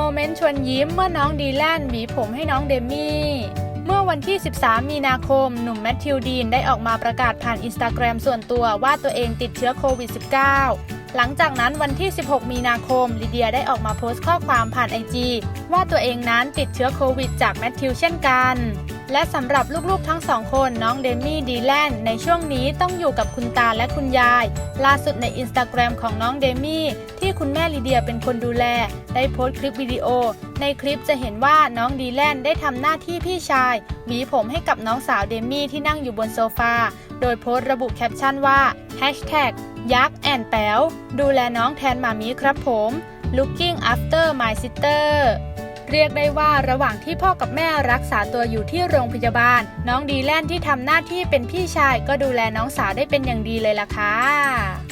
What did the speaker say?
โมเมนต์ชวนยิ้มเมื่อน้องดีแลนหวีผมให้น้องเดมี่ เมื่อวันที่ 13 มีนาคม หนุ่มแมทธิวดีนได้ออกมาประกาศผ่านอินสตาแกรมส่วนตัวว่าตัวเองติดเชื้อโควิด -19 หลังจากนั้นวันที่ 16 มีนาคมลิเดียได้ออกมาโพสต์ข้อความผ่านไอจีว่าตัวเองนั้นติดเชื้อโควิดจากแมทธิวเช่นกัน และสำหรับลูกๆทั้งสองคนน้องเดมี่ดีแลนในช่วงนี้ต้องอยู่กับคุณตาและคุณยาย ล่าสุดในอินสตาแกรมของน้องเดมี่ที่คุณแม่ลีเดียเป็นคนดูแล ได้โพสต์คลิปวิดีโอ ในคลิปจะเห็นว่าน้องดีแลนได้ทำหน้าที่พี่ชายหวีผมให้กับน้องสาวเดมี่ที่นั่งอยู่บนโซฟา โดยโพสต์ระบุแคปชั่นว่า Hashtag ยักษ์แอนแป๋วดูแลน้องแทนมามีครับผม looking after my sister เรียกได้ว่าระหว่างที่พ่อกับแม่รักษาตัวอยู่ที่โรงพยาบาล น้องดีแลนที่ทำหน้าที่เป็นพี่ชายก็ดูแลน้องสาวได้เป็นอย่างดีเลยล่ะค่ะ